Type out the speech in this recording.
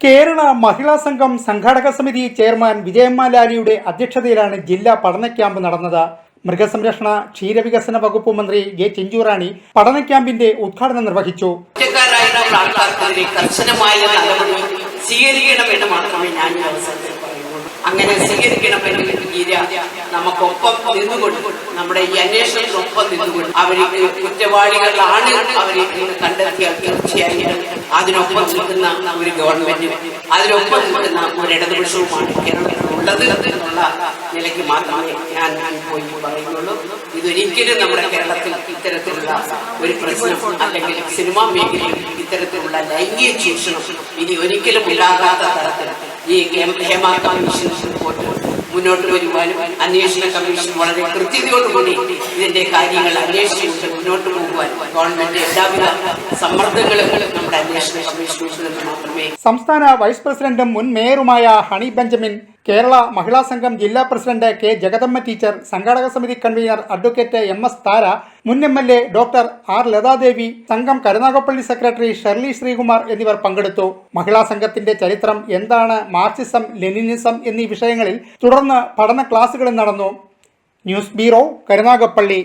കേരള മഹിളാ സംഘം സംഘാടക സമിതി ചെയർമാൻ വിജയമ്മ ലാലിയുടെ അധ്യക്ഷതയിലാണ് ജില്ലാ പഠന ക്യാമ്പ് നടന്നത്. മൃഗസംരക്ഷണ ക്ഷീരവികസന വകുപ്പ് മന്ത്രി എ ചെഞ്ചൂറാണി പഠന ക്യാമ്പിന്റെ ഉദ്ഘാടനം നിർവഹിച്ചു. കർശനമായ നടപടി സ്വീകരിക്കണമെന്ന് മാത്രമേ ഞാൻ അങ്ങനെ സ്വീകരിക്കണമെന്ന് നമുക്കൊപ്പം നിന്നുകൊണ്ട് നമ്മുടെ ഈ അന്വേഷണത്തിനൊപ്പം നിന്നുകൊണ്ട് അവരെ കുറ്റവാളികളാണ് അവരെ കണ്ടെത്തിയാൽ തീർച്ചയായും അതിനൊപ്പം നിൽക്കുന്ന ഒരു ഗവൺമെന്റ് അതിനൊപ്പം നിൽക്കുന്ന ഒരു ഇടതുപക്ഷവുമാണ് കേരളത്തിലുള്ളത് എന്നുള്ള നിലയ്ക്ക് മാത്രമേ ഞാൻ പോയി പറയുന്നുള്ളൂ. ഇതൊരിക്കലും നമ്മുടെ കേരളത്തിൽ ഇത്തരത്തിലുള്ള ഒരു പ്രശ്നം അല്ലെങ്കിൽ സിനിമാ മേഖലയിൽ ഇത്തരത്തിലുള്ള ലൈംഗിക ചൂഷണം ഇനി ഒരിക്കലും ഇല്ലാതാത്ത തരത്തിൽ ഈ ഹേമ കമ്മീഷൻ റിപ്പോർട്ട് മുന്നോട്ട് വരുവാനും അന്വേഷണ കമ്മീഷൻ വളരെ കൃത്യതയോടുകൂടി ഇതിന്റെ കാര്യങ്ങൾ അന്വേഷിച്ചുകൊണ്ട് മുന്നോട്ട് പോകുവാൻ ഗവൺമെന്റ് എല്ലാവിധ സമ്മർദ്ദങ്ങളും നമ്മുടെ അന്വേഷണ കമ്മീഷൻ മാത്രമേ സംസ്ഥാന വൈസ് പ്രസിഡന്റും മുൻ മേയറുമായ ഹണി ബെഞ്ചമിൻ കേരള മഹിളാ സംഘം ജില്ലാ പ്രസിഡന്റ് കെ ജഗദമ്മ ടീച്ചർ സംഘാടക സമിതി convener advocate M S Thara മുൻ M L A doctor R Lathadevi സംഘം കരുനാഗപ്പള്ളി സെക്രട്ടറി ഷെർലി ശ്രീകുമാർ എന്നിവർ പങ്കെടുത്തു. മഹിളാ സംഘത്തിന്റെ ചരിത്രം എന്താണ് മാർക്സിസം ലെനിനിസം എന്നീ വിഷയങ്ങളിൽ തുടർന്ന് പഠന ക്ലാസുകളും നടന്നു. News bureau Karunagappally.